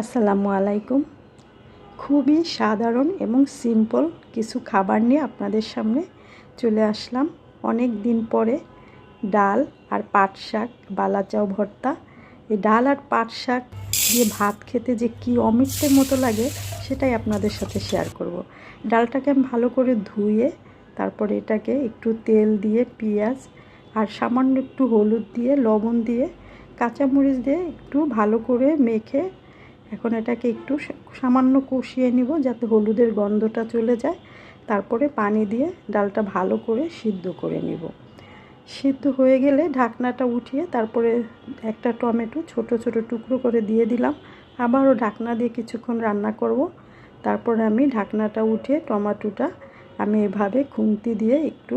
আসসালামু আলাইকুম। খুবই সাধারণ এবং সিম্পল কিছু খাবার নিয়ে আপনাদের সামনে চলে আসলাম। অনেক দিন পরে ডাল আর পাট শাক, বালাচাও ভর্তা। এই ডাল আর পাট শাক দিয়ে ভাত খেতে যে কি অমৃতের মতো লাগে সেটাই আপনাদের সাথে শেয়ার করব। ডালটাকে আমি ভালো করে ধুয়ে তারপরে এটাকে একটু তেল দিয়ে, পেঁয়াজ আর সামান্য একটু হলুদ দিয়ে, লবণ দিয়ে, কাঁচামরিচ দিয়ে একটু ভালো করে মেখে এখন এটাকে একটু সামান্য কষিয়ে নিব যাতে হলুদের গন্ধটা চলে যায়। তারপরে পানি দিয়ে ডালটা ভালো করে সিদ্ধ করে নিব। সিদ্ধ হয়ে গেলে ঢাকনাটা উঠিয়ে তারপরে একটা টমেটো ছোট ছোট টুকরো করে দিয়ে দিলাম। আবারও ঢাকনা দিয়ে কিছুক্ষণ রান্না করব। তারপরে আমি ঢাকনাটা উঠিয়ে টমেটোটা আমি এভাবে খুন্তি দিয়ে একটু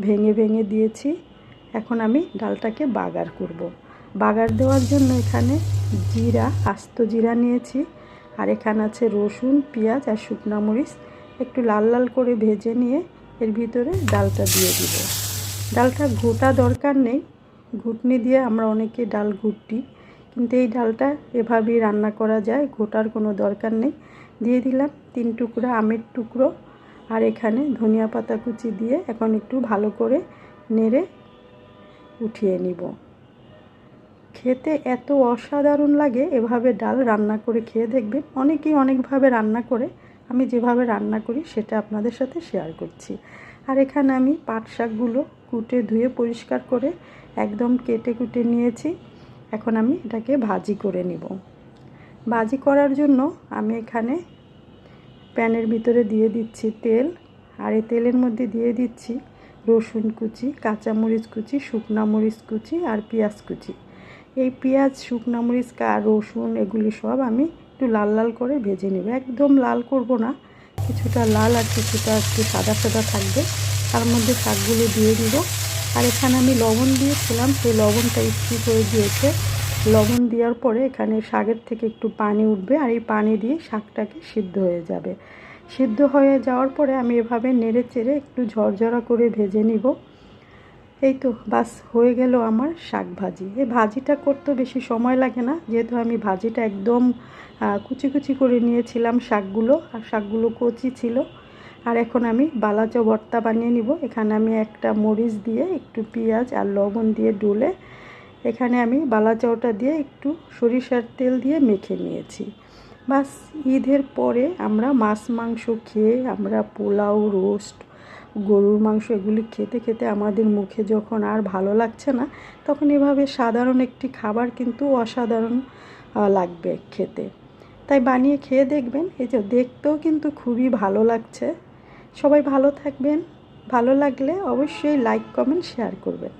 ভেঙে ভেঙে দিয়েছি। এখন আমি ডালটাকে বাগার করব। বাগার দেওয়ার জন্য এখানে জিরা, আস্ত জিরা নিয়েছি। আর এখানে আছে রসুন, পেঁয়াজ আর শুকনা মরিচ। একটু লাল লাল করে ভেজে নিয়ে এর ভিতরে ডালটা দিয়ে দিব। ডালটা ঘোটা দরকার নেই। ঘুটনি দিয়ে আমরা অনেকে ডাল ঘুটি, কিন্তু এই ডালটা এভাবেই রান্না করা যায়, ঘোটার কোনো দরকার নেই। দিয়ে দিলাম তিন টুকরো আমের টুকরো আর এখানে ধনিয়া পাতা কুচি দিয়ে এখন একটু ভালো করে নেড়ে উঠিয়ে নিব। খেতে এত অসাধারণ লাগে, এভাবে ডাল রান্না করে খেয়ে দেখবেন। অনেকেই অনেকভাবে রান্না করে, আমি যেভাবে রান্না করি সেটা আপনাদের সাথে শেয়ার করছি। আর এখানে আমি পাট শাকগুলো কুটে ধুয়ে পরিষ্কার করে একদম কেটে কুটে নিয়েছি। এখন আমি এটাকে ভাজি করে নিব। ভাজি করার জন্য আমি এখানে প্যানের ভিতরে দিয়ে দিচ্ছি তেল, আর এই তেলের মধ্যে দিয়ে দিচ্ছি রসুন কুচি, কাঁচামরিচ কুচি, শুকনা মরিচ কুচি, আর পেঁয়াজ কুচি। এই পেঁয়াজ, শুকনা মরিচ আর রসুন এগুলি সব আমি একটু লাল লাল করে ভেজে নেব। একদম লাল করব না, কিছুটা লাল আর কিছুটা একটু সাদা সাদা থাকবে। তার মধ্যে শাকগুলো দিয়ে দিব। আর এখানে আমি লবণ দিয়েছিলাম, সেই লবণটা একটু করে দিয়েছে লবণ দেওয়ার পরে এখানে শাকের থেকে একটু পানি উঠবে আর এই পানি দিয়ে শাকটাকে সিদ্ধ হয়ে যাবে। সিদ্ধ হয়ে যাওয়ার পরে আমি এভাবে নেড়ে চেড়ে একটু ঝরঝরা করে ভেজে নিব। এই তো, বাস, হয়ে গেল আমার শাক ভাজি এই ভাজিটা করতে বেশি সময় লাগে না, যেহেতু আমি ভাজিটা একদম কুচি কুচি করে নিয়েছিলাম শাকগুলো, আর শাকগুলো কচি ছিল। আর এখন আমি বালাচা ভর্তা বানিয়ে নিব। এখানে আমি একটা মরিচ দিয়ে একটু পেঁয়াজ আর লবণ দিয়ে ডুলে এখানে আমি বালাচাওটা দিয়ে একটু সরিষার তেল দিয়ে মেখে নিয়েছি। বাস, ঈদের পরে আমরা মাছ মাংস খেয়ে আমরা পোলাও, রোস্ট গরুর মাংস এগুলি খেতে খেতে আমাদের মুখে যখন আর ভালো লাগছে না, তখন এভাবে সাধারণ একটি খাবার কিন্তু অসাধারণ লাগবে খেতে। তাই বানিয়ে খেয়ে দেখবেন, এই যে দেখতেও কিন্তু খুবই ভালো লাগছে। সবাই ভালো থাকবেন, ভালো লাগলে অবশ্যই লাইক কমেন্ট শেয়ার করবেন।